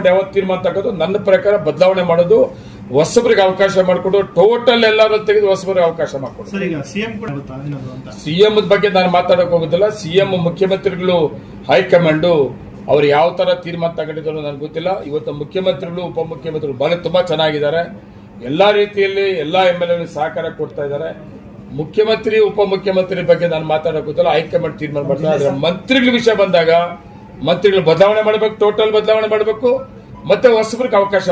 ಯಾವತ್ತು ತೀರ್ಮಾನ ತಗೋದು? ನನ್ನ ಪ್ರಕಾರ ಬದಲಾವಣೆ ಮಾಡೋದು ಹೊಸಬರಿಗೆ ಅವಕಾಶ ಮಾಡಿಕೊಡು ಟೋಟಲ್ ಎಲ್ಲರೂ ತೆಗೆದು ಹೊಸಬರಿಗೆ ಅವಕಾಶ ಮಾಡಿಕೊಡು. ಸಿಎಂ ಬಗ್ಗೆ ನಾನು ಮಾತಾಡಕ್ ಹೋಗುದಿಲ್ಲ. ಸಿಎಂ ಮುಖ್ಯಮಂತ್ರಿಗಳು ಹೈಕಮಾಂಡ್ ಅವ್ರು ಯಾವ ತರ ತೀರ್ಮಾನ ತಗೊಂಡಿದ್ರು ನನಗೆ ಗೊತ್ತಿಲ್ಲ. ಇವತ್ತು ಮುಖ್ಯಮಂತ್ರಿಗಳು ಉಪಮುಖ್ಯಮಂತ್ರಿಗಳು ಬಹಳ ತುಂಬಾ ಚೆನ್ನಾಗಿದ್ದಾರೆ. ಎಲ್ಲಾ ರೀತಿಯಲ್ಲಿ ಎಲ್ಲಾ ಎಂ ಎಲ್ ಸಹಕಾರ ಕೊಡ್ತಾ ಇದ್ದಾರೆ. ಮುಖ್ಯಮಂತ್ರಿ ಉಪಮುಖ್ಯಮಂತ್ರಿ ಬಗ್ಗೆ ನಾನು ಮಾತಾಡಕ್ ಗೊತ್ತಿಲ್ಲ. ಹೈಕಮಾಂಡ್ ತೀರ್ಮಾನ ಮಾಡ್ತಾರೆ. ಆದ್ರೆ ಮಂತ್ರಿಗಳ ವಿಷಯ ಬಂದಾಗ ಮಂತ್ರಿಗಳು ಬದಲಾವಣೆ ಮಾಡಬೇಕು ಟೋಟಲ್ ಬದಲಾವಣೆ ಮಾಡಬೇಕು ಮತ್ತೆ ಹೊಸಬ್ರಿಗೆ ಅವಕಾಶ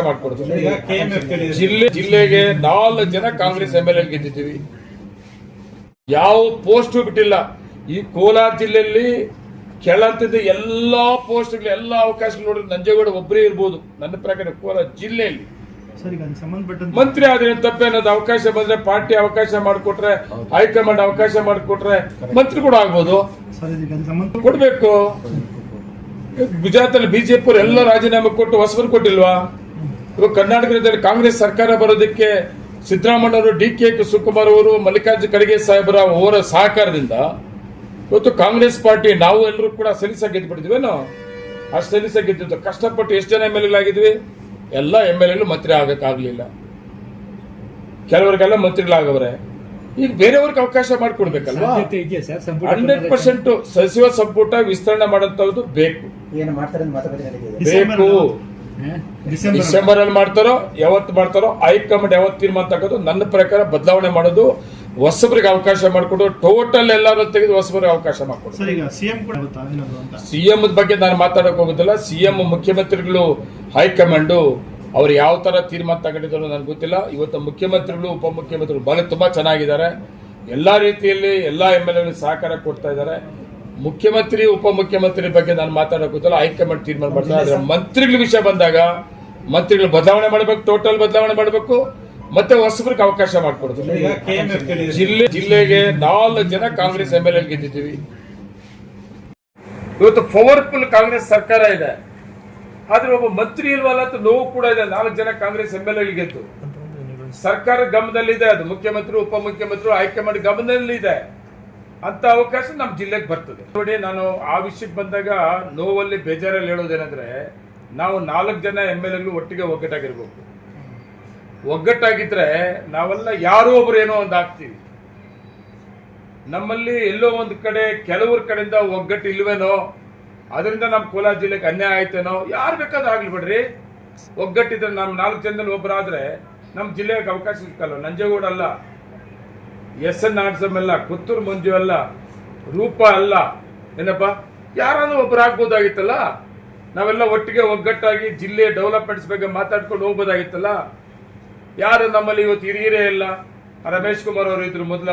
ಕೇಳಿದ್ರೆ- ಜಿಲ್ಲೆ ಜಿಲ್ಲೆಗೆ ನಾಲ್ಕು ಜನ ಕಾಂಗ್ರೆಸ್ ಎಂ ಎಲ್ ಎ ಗೆದ್ದಿದ್ದೀವಿ. ಯಾವ ಪೋಸ್ಟ್ ಬಿಟ್ಟಿಲ್ಲ. ಈ ಕೋಲಾರ ಜಿಲ್ಲೆಯಲ್ಲಿ ಕೆಳಂತದ ಎಲ್ಲಾ ಪೋಸ್ಟ್ಗಳು ಎಲ್ಲಾ ಅವಕಾಶಗಳು ನೋಡಿದ್ರೆ ನಂಜೇಗೌಡ ಒಬ್ಬರೇ ಇರ್ಬೋದು. ನನ್ನ ಪ್ರಕಾರ ಕೋಲಾರ ಜಿಲ್ಲೆಯಲ್ಲಿ. ಮಂತ್ರಿ ಆದ್ರೆ ತಪ್ಪೇನದು ಅವಕಾಶ ಬಂದ್ರೆ ಪಾರ್ಟಿ ಅವಕಾಶ ಮಾಡಿಕೊಟ್ರೆ ಹೈಕಮಾಂಡ್ ಅವಕಾಶ ಮಾಡಿಕೊಟ್ರೆ ಮಂತ್ರಿ ಕೂಡ ಆಗ್ಬೋದು. ಕೊಡ್ಬೇಕು. ಗುಜರಾತಲ್ಲಿ ಬಿಜೆಪಿ ಎಲ್ಲ ರಾಜೀನಾಮೆ ಕೊಟ್ಟು ಹೊಸಬರು ಕೊಟ್ಟಿಲ್ವಾ? ಇವಾಗ ಕರ್ನಾಟಕದಲ್ಲಿ ಕಾಂಗ್ರೆಸ್ ಸರ್ಕಾರ ಬರೋದಕ್ಕೆ ಸಿದ್ದರಾಮಯ್ಯ ಅವರು ಡಿ ಕೆ ಶಿವಕುಮಾರ್ ಅವರು, ಮಲ್ಲಿಕಾರ್ಜುನ ಖರ್ಗೆ ಸಾಹೇಬರ ಅವರ ಸಹಕಾರದಿಂದ ಇವತ್ತು ಕಾಂಗ್ರೆಸ್ ಪಾರ್ಟಿ ನಾವು ಎಲ್ಲರೂ ಕೂಡ ಸಲೀಸಾಗಿ ಗೆದ್ದುಬಿಟ್ಟಿದ್ವೇನೋ ಅಷ್ಟು ಸಲೀಸಾಗಿ ಗೆದ್ದಿದ್ದು. ಕಷ್ಟಪಟ್ಟು ಎಷ್ಟು ಜನ ಎಂ ಎಲ್ ಆಗಿದ್ವಿ? ಎಲ್ಲ ಎಂ ಎಲ್ ಎಲ್ ಮಂತ್ರಿ ಆಗಕ್ಕಾಗಲಿಲ್ಲ. ಕೆಲವರಿಗೆಲ್ಲ ಮಂತ್ರಿಗಳಾಗವ್ರೆ. ಈಗ ಬೇರೆಯವ್ರಿಗೆ ಅವಕಾಶ ಮಾಡಿಕೊಡ್ಬೇಕಲ್ವಾ? ಹಂಡ್ರೆಡ್ ಪರ್ಸೆಂಟ್ ಸಚಿವ ಸಂಪುಟ ವಿಸ್ತರಣೆ ಮಾಡೋಂಥದ್ದು ಬೇಕು. ಏನು ಮಾಡ್ತಾರೆ ಬೇಕು. ಡಿಸೆಂಬರ್ ಡಿಸೆಂಬರ್ ಅಲ್ಲಿ ಮಾಡ್ತಾರೋ ಯಾವತ್ತು ಮಾಡ್ತಾರೋ ಹೈಕಮಾಂಡ್ ಯಾವತ್ತು ತೀರ್ಮಾನ ತಗೋದು ನನ್ನ ಪ್ರಕಾರ ಬದಲಾವಣೆ ಮಾಡೋದು ಹೊಸಬ್ರಿಗೆ ಅವಕಾಶ ಮಾಡಿಕೊಡು ಟೋಟಲ್ ಎಲ್ಲರೂ ತೆಗೆದು ಹೊಸಬ್ರಿಗೆ ಅವಕಾಶ ಮಾಡಿಕೊಡು ಸರ್ ಈಗ ಸಿಎಂ ಕೂಡ ಆಗುತ್ತಾ? ಏನಾದ್ರು ಅಂತ? ಸಿಎಂ ಬಗ್ಗೆ ನಾನು ಮಾತಾಡಕ್ ಹೋಗುದಿಲ್ಲ ಸಿಎಂ ಮುಖ್ಯಮಂತ್ರಿಗಳು ಹೈಕಮಾಂಡ್ ಅವ್ರು ಯಾವ ತರ ತೀರ್ಮಾನ ತಗೊಂಡಿದ್ರು ನನಗೆ ಗೊತ್ತಿಲ್ಲ. ಇವತ್ತು ಮುಖ್ಯಮಂತ್ರಿಗಳು ಉಪಮುಖ್ಯಮಂತ್ರಿಗಳು ಬಹಳ ತುಂಬಾ ಚೆನ್ನಾಗಿದ್ದಾರೆ. ಎಲ್ಲಾ ರೀತಿಯಲ್ಲಿ ಎಲ್ಲಾ ಎಂ ಎಲ್ ಎಗಳು ಸಹಕಾರ ಕೊಡ್ತಾ ಇದ್ದಾರೆ. ಮುಖ್ಯಮಂತ್ರಿ ಉಪಮುಖ್ಯಮಂತ್ರಿ ಬಗ್ಗೆ ನಾನು ಮಾತಾಡೋಕೆ ಗೊತ್ತಿಲ್ಲ. ಹೈಕಮಾಂಡ್ ತೀರ್ಮಾನ ಮಾಡ್ತಾರೆ. ಆದ್ರೆ ಮಂತ್ರಿಗಳ ವಿಷಯ ಬಂದಾಗ ಮಂತ್ರಿಗಳು ಬದಲಾವಣೆ ಮಾಡಬೇಕು ಟೋಟಲ್ ಬದಲಾವಣೆ ಮಾಡಬೇಕು ಮತ್ತೆ ಹೊಸಬ್ರಿಗೆ ಅವಕಾಶ ಮಾಡಿಕೊಡ್ತೀವಿ ಜಿಲ್ಲೆ ಜಿಲ್ಲೆಗೆ ನಾಲ್ಕು ಜನ ಕಾಂಗ್ರೆಸ್ ಎಂ ಎಲ್ ಎ ಗೆದ್ದಿದ್ದೀವಿ. ಇವತ್ತು ಪವರ್ಫುಲ್ ಕಾಂಗ್ರೆಸ್ ಸರ್ಕಾರ ಇದೆ. ಆದ್ರೆ ಒಬ್ಬ ಮಂತ್ರಿ ಇಲ್ವಲ್ಲ ಅಂತ ನೋವು ಕೂಡ ಇದೆ. ನಾಲ್ಕು ಜನ ಕಾಂಗ್ರೆಸ್ ಎಂ ಎಲ್ ಎ ಗೆದ್ದು. ಸರ್ಕಾರ ಗಮನದಲ್ಲಿದೆ ಅದು. ಮುಖ್ಯಮಂತ್ರಿ, ಉಪಮುಖ್ಯಮಂತ್ರಿ ಆಯ್ಕೆ ಮಾಡಿ ಇದೆ ಅಂತ ಅವಕಾಶ ನಮ್ಮ ಜಿಲ್ಲೆಗೆ ಬರ್ತದೆ. ನೋಡಿ, ನಾನು ಆ ವಿಷಯಕ್ಕೆ ಬಂದಾಗ ನೋವಲ್ಲಿ ಬೇಜಾರಲ್ಲಿ ಹೇಳೋದೇನಂದ್ರೆ, ನಾವು ನಾಲ್ಕು ಜನ ಎಂ ಎಲ್ ಎಗಳು ಒಟ್ಟಿಗೆ ಒಗ್ಗಟ್ಟಾಗಿರ್ಬೇಕು. ಒಗ್ಗಟ್ಟಾಗಿದ್ರೆ ನಾವೆಲ್ಲ ಯಾರೋ ಒಬ್ರು ಏನೋ ಒಂದು ಆಗ್ತೀವಿ. ನಮ್ಮಲ್ಲಿ ಎಲ್ಲೋ ಒಂದು ಕಡೆ, ಕೆಲವ್ರ ಕಡೆಯಿಂದ ಒಗ್ಗಟ್ಟು ಇಲ್ವೇನೋ ಅದರಿಂದ ನಮ್ಮ ಕೋಲಾರ ಜಿಲ್ಲೆಗೆ ಅನ್ಯಾಯ ಆಯ್ತೇನೋ ಯಾರು ಬೇಕಾದ್ರೂ ಆಗ್ಲಿ ಬಿಡ್ರಿ. ಒಗ್ಗಟ್ಟಿದ್ರೆ ನಮ್ಮ ನಾಲ್ಕು ಜನದಲ್ಲಿ ಒಬ್ಬರಾದ್ರೆ ನಮ್ಮ ಜಿಲ್ಲೆಗೆ ಅವಕಾಶ ಸಿಕ್ಕಲ್ಲ. ನಂಜೇಗೌಡ ಅಲ್ಲ, ಎಸ್ ಎನ್ ನಾಟಸಮ್ ಅಲ್ಲ, ಪುತ್ತೂರು ಮಂಜು ಅಲ್ಲ, ರೂಪ ಅಲ್ಲ. ಏನಪ್ಪ? ಯಾರಾದ್ರೂ ಒಬ್ಬರು ಆಗ್ಬೋದಾಗಿತ್ತಲ್ಲ? ನಾವೆಲ್ಲ ಒಟ್ಟಿಗೆ ಒಗ್ಗಟ್ಟಾಗಿ ಜಿಲ್ಲೆ ಡೆವಲಪ್ಮೆಂಟ್ಸ್ ಬಗ್ಗೆ ಮಾತಾಡ್ಕೊಂಡು ಹೋಗ್ಬೋದಾಗಿತ್ತಲ್ಲ? ಯಾರು ನಮ್ಮಲ್ಲಿ ಇವತ್ತು ಹಿರಿಯರೇ ಇಲ್ಲ? ರಮೇಶ್ ಕುಮಾರ್ ಅವರು ಇದ್ರು ಮೊದಲ